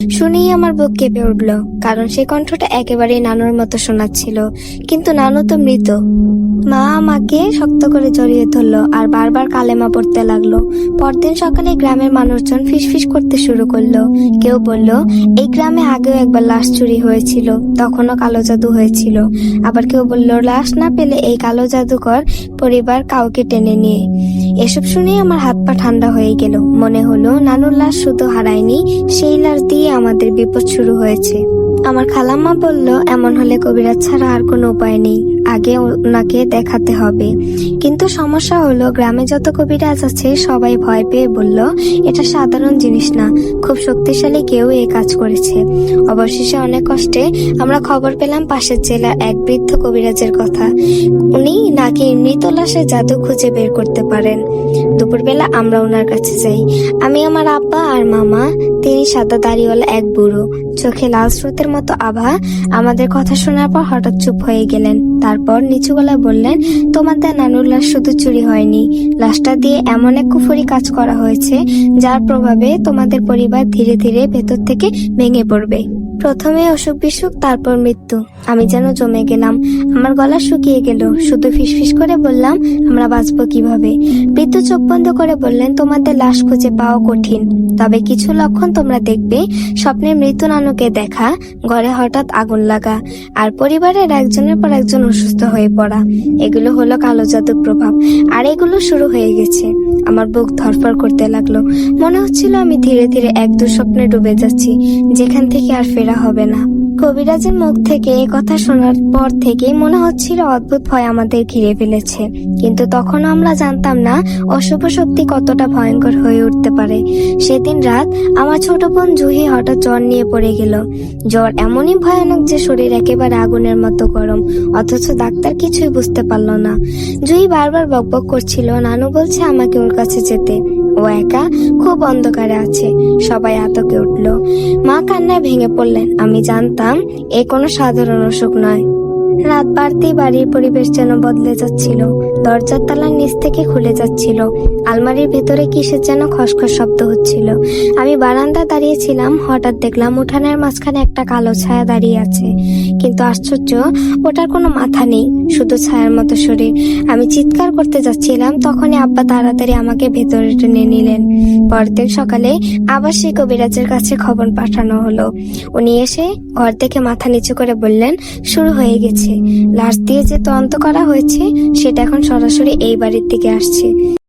শুনেই আমার বুক কেঁপে উঠল, কারণ সে কণ্ঠটা একেবারেই নানুর মতো শোনাচ্ছিল। কিন্তু নানু তো মৃত। মা আমাকে শক্ত করে জড়িয়ে ধরলো আর বারবার কালেমা পড়তে লাগল। পরদিন সকালে গ্রামের মানুষজন ফিসফিস করতে শুরু করল। কেউ বলল, এই গ্রামে আগেও একবার লাশ চুরি হয়েছিল, তখনও কালো জাদু হয়েছিল। আবার কেউ বলল, লাশ না পেলে এই কালো জাদুকর পরিবার কাউকে টেনে নিয়ে। এসব শুনে আমার হাত পা ঠান্ডা হয়ে গেল। মনে হলো, নানুর লাশ শুধু হারায়নি, সেই লাশ দিয়ে আমাদের বিপদ শুরু হয়েছে। আমার খালাম্মা বলল, এমন হলে কবিরাজ ছাড়া আর কোনো উপায় নেই। আগে ওনাকে দেখাতে হবে। কিন্তু সমস্যা হলো, গ্রামে যত কবিরাজ আছে, সবাই ভয় পেয়ে বলল, এটা সাধারণ জিনিস না। খুব শক্তিশালী কেউ এই কাজ করেছে। অবশেষে অনেক কষ্টে আমরা খবর পেলাম পাশের জেলার এক বৃদ্ধ কবিরাজের কথা। উনি নাকি মৃত লাশের জাদু খুঁজে বের করতে পারেন। দুপুরবেলা আমরা ওনার কাছে যাই। আমি, আমার আব্বা আর মামা, তিনি সাদা দাড়িওয়ালা এক বুড়ো। চোখে লাল স্রোতের মতো আভা। আমাদের কথা শোনার পর হঠাৎ চুপ হয়ে গেলেন। তারপর নিচু গলায় বললেন, তোমাদের নানুর লাশ শুধু চুরি হয়নি। লাশটা দিয়ে এমন এক কুফরি কাজ করা হয়েছে, যার প্রভাবে তোমাদের পরিবার ধীরে ধীরে ভেতর থেকে ভেঙে পড়বে। প্রথমে অসুখ বিসুখ, তারপর মৃত্যু। আমি যেন জমে গেলাম। আমার গলা শুকিয়ে গেল। শুধু ফিসফিস করে বললাম, আমরা বাঁচবো কীভাবে? বৃদ্ধ চোখ বন্ধ করে বললেন, তোমাদের লাশ খুঁজে পাওয়া কঠিন। তবে কিছু লক্ষণ তোমরা দেখবে। স্বপ্নে মৃত নানুকে দেখা, ঘরে হঠাৎ আগুন লাগা, আর পরিবারের একজনের পর একজন অসুস্থ হয়ে পড়া। এগুলো হলো কালো জাদুর প্রভাব, আর এগুলো শুরু হয়ে গেছে। আমার বুক ধরফর করতে লাগল। মনে হচ্ছিল আমি ধীরে ধীরে এক দুঃস্বপ্নে ডুবে যাচ্ছি। যেখান থেকে আর ফেরা হবে না। কবিরাজের মুখ থেকে এই কথা শোনার পর থেকেই মনে হচ্ছিল অদ্ভুত ভয় আমাদের ঘিরে ফেলেছে। কিন্তু তখন আমরা জানতাম না, অশুভ শক্তি কতটা ভয়ঙ্কর হয়ে উঠতে পারে। সেদিন রাত আমার ছোট বোন জুহি হঠাৎ জ্বর নিয়ে পড়ে গেল। জ্বর এমনই ভয়ানক যে শরীর একেবারে আগুনের মতো গরম, অথচ ডাক্তার কিছুই বুঝতে পারল না। জুহি বারবার বকবক করছিল, নানু বলছে আমাকে ওর কাছে যেতে। ও একা খুব অন্ধকারে আছে। সবাই আতকে উঠল। মা কান্নায় ভেঙে পড়লেন। আমি জানতাম এ কোনো সাধারণ অসুখ নয়। রাত বাড়তেই বাড়ির পরিবেশ যেন বদলে যাচ্ছিল। দরজার তালা নিচ থেকে খুলে যাচ্ছিল। আলমারির ভেতরে কিসের যেন খসখস শব্দ হচ্ছিল। আমি বারান্দা দাঁড়িয়েছিলাম, হঠাৎ দেখলাম উঠানের মাঝখানে একটা কালো ছায়া দাঁড়িয়ে আছে। কিন্তু আশ্চর্য, ওটার কোনো মাথা নেই, শুধু ছায়ার মতো শরীর। আমি চিৎকার করতে যাচ্ছিলাম, তখনই আব্বা তাড়াতাড়ি আমাকে ভেতরে টেনে নিলেন। পরদিন সকালে আবার সেই কবিরাজের কাছে খবর পাঠানো হলো। উনি এসে ঘর থেকে মাথা নিচু করে বললেন, শুরু হয়ে গেছে। লাশ দিয়ে যে তদন্ত করা হয়েছে সেটা এখন সরাসরি এই বাড়ির দিকে আসছে।